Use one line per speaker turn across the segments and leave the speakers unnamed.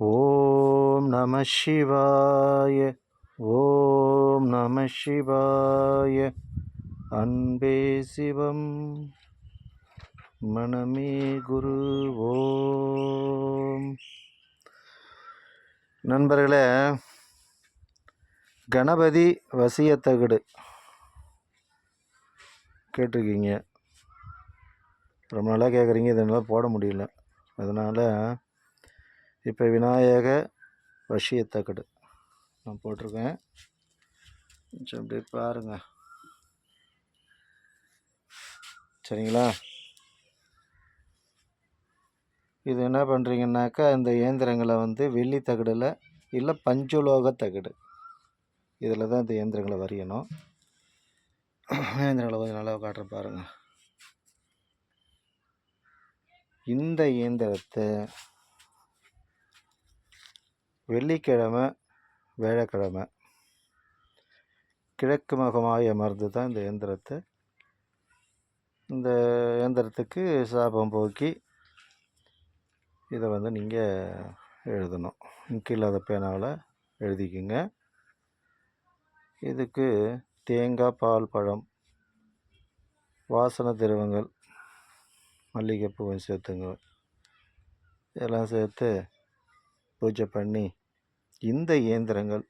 ஓம் நம சிவாய ஓம் நம சிவாய. அன்பே சிவம் மனமே குரு ஓம். நண்பர்களே கணபதி வசியத்தகடு. கேட்டிருக்கீங்க. ரொம்ப நாளாக கேட்குறீங்க இதனால் போட முடியல. அதனால் இப்போ விநாயக வசியத்தகடு நான் போட்டிருக்கேன். கொஞ்சம் அப்படியே பாருங்க. சரிங்களா? இது என்ன பண்ணுறீங்கன்னாக்கா இந்த இயந்திரங்களை வந்து வெள்ளி தகடில் இல்லை பஞ்சுலோக தகடு. இதில் தான் இந்த இயந்திரங்களை வரையணும். இயந்திரங்களை கொஞ்சம் நல்லா காட்டுறேன் பாருங்கள் இந்த இயந்திரத்தை வெள்ளிக்கிழமை வேலைக்கிழமை கிழக்கு முகமாய் அமர்ந்து தான் இந்த இயந்திரத்தை இந்த இயந்திரத்துக்கு சாபம் போக்கி இதை வந்து நீங்கள் எழுதணும். இங்கு இல்லாத பேனாவில் எழுதிக்குங்க. இதுக்கு தேங்காய் பால் பழம் வாசனை திரவங்கள் மல்லிகைப்பூவும் சேர்த்துங்க. இதெல்லாம் சேர்த்து பூஜை பண்ணி இந்த இயந்திரங்கள்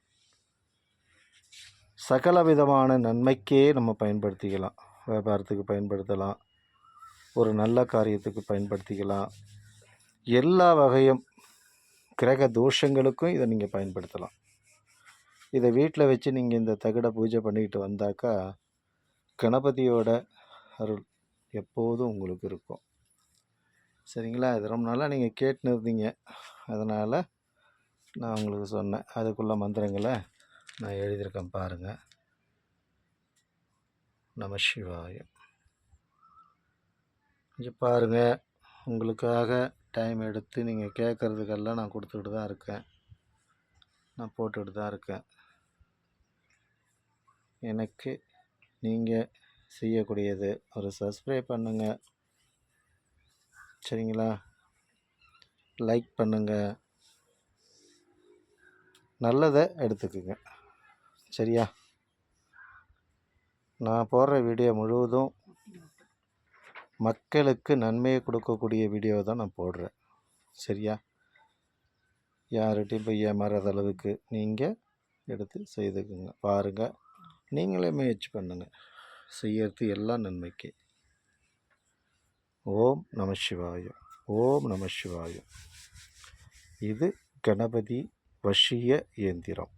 சகல விதமான நன்மைக்கே நம்ம பயன்படுத்திக்கலாம். வியாபாரத்துக்கு பயன்படுத்தலாம். ஒரு நல்ல காரியத்துக்கு பயன்படுத்திக்கலாம். எல்லா வகையும் கிரக தோஷங்களுக்கும் இதை நீங்கள் பயன்படுத்தலாம். இதை வீட்டில் வச்சு நீங்கள் இந்த தகடை பூஜை பண்ணிக்கிட்டு வந்தாக்கா கணபதியோட அருள் எப்போதும் உங்களுக்கு இருக்கும். சரிங்களா? இது ரொம்ப நாளாக நீங்கள் கேட்டுன்னு இருந்தீங்க. அதனால் நான் உங்களுக்கு சொன்னேன். அதுக்குள்ள மந்திரங்களை நான் எழுதியிருக்கேன் பாருங்கள் நம சிவாயம் கொஞ்சம் பாருங்கள் உங்களுக்காக டைம் எடுத்து நீங்கள் கேட்குறதுக்கெல்லாம் நான் கொடுத்துக்கிட்டு தான் இருக்கேன். நான் போட்டுக்கிட்டு தான் இருக்கேன். எனக்கு நீங்கள் செய்யக்கூடியது ஒரு சப்ஸ்கிரைப் பண்ணுங்கள் சரிங்களா? லைக் பண்ணுங்கள் நல்லதை எடுத்துக்குங்க. சரியா? நான் போடுற வீடியோ முழுவதும் மக்களுக்கு நன்மையை கொடுக்கக்கூடிய வீடியோ தான் நான் போடுறேன். சரியா? யார்கிட்டையும் போய் ஏமாறாத அளவுக்கு நீங்கள் எடுத்து செய்துக்குங்க. பாருங்கள் நீங்களே முயற்சி பண்ணுங்கள் செய்யறது எல்லாம் நன்மைக்கு. ஓம் நம சிவாயம் ஓம் நம சிவாயம் இது கணபதி வஷிய இயந்திரம்.